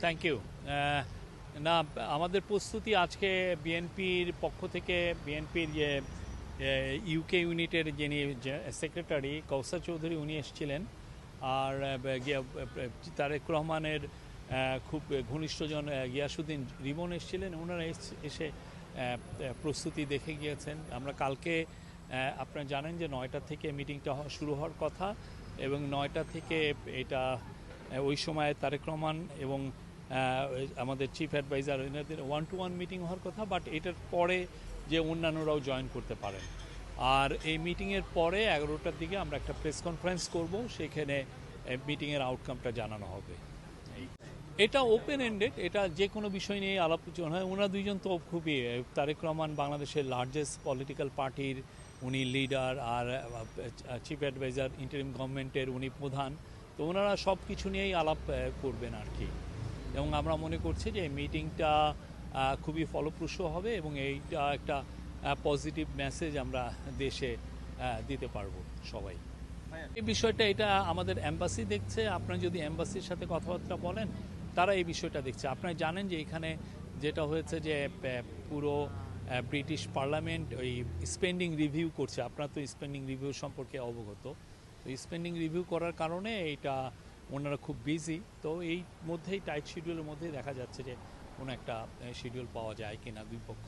Thank you না, আমাদের প্রস্তুতি আজকে বিএনপির পক্ষ থেকে বিএনপির যে ইউকে ইউনিটের যিনি সেক্রেটারি কৌসার চৌধুরী উনি এসেছিলেন। আর তারেক রহমানের খুব ঘনিষ্ঠজন গিয়াসুদ্দিন রিমন এসেছিলেন। ওনারা এস- প্রস্তুতি দেখে গিয়েছেন। আমরা কালকে আপনারা জানেন যে নয়টা থেকে মিটিংটা শুরু হওয়ার কথা এবং নয়টা থেকে এটা ওই সময় তারেক রহমান এবং আমাদের চিফ অ্যাডভাইজার এনাদের ওয়ান টু ওয়ান মিটিং হওয়ার কথা বাট এটার পরে যে অন্যান্যরাও জয়েন করতে পারেন। আর এই মিটিংয়ের পরে এগারোটার দিকে আমরা একটা প্রেস কনফারেন্স করব, সেখানে মিটিংয়ের আউটকামটা জানানো হবে। এটা ওপেন এন্ডেড এটা যে কোনো বিষয় নিয়ে আলাপ আলোচনা হয়। ওনারা দুইজন তো খুবই তারেক রহমান বাংলাদেশের লার্জেস্ট পলিটিক্যাল পার্টির উনি লিডার আর চিফ অ্যাডভাইজার ইন্টারিম গভর্নমেন্টের উনি প্রধান। তো ওনারা সব কিছু নিয়েই আলাপ করবেন আর কি। এবং আমরা মনে করছি যে এই মিটিংটা খুবই ফলপ্রসূ হবে এবং এইটা একটা পজিটিভ মেসেজ আমরা দেশে দিতে পারব সবাই। এই বিষয়টা এটা আমাদের অ্যাম্বাসি দেখছে। আপনারা যদি এম্বাসির সাথে কথাবার্তা বলেন, তারা এই বিষয়টা দেখছে। আপনারা জানেন যে এখানে যেটা হয়েছে যে পুরো ব্রিটিশ পার্লামেন্ট ওই স্পেন্ডিং রিভিউ করছে। আপনারা তো স্পেন্ডিং রিভিউ সম্পর্কে অবগত। তো স্পেন্ডিং রিভিউ করার কারণে এইটা ওনারা খুব বিজি তো এই মধ্যেই টাইট শিডিউলের মধ্যেই দেখা যাচ্ছে যে কোনো একটা শিডিউল পাওয়া যায় কিনা দুই পক্ষ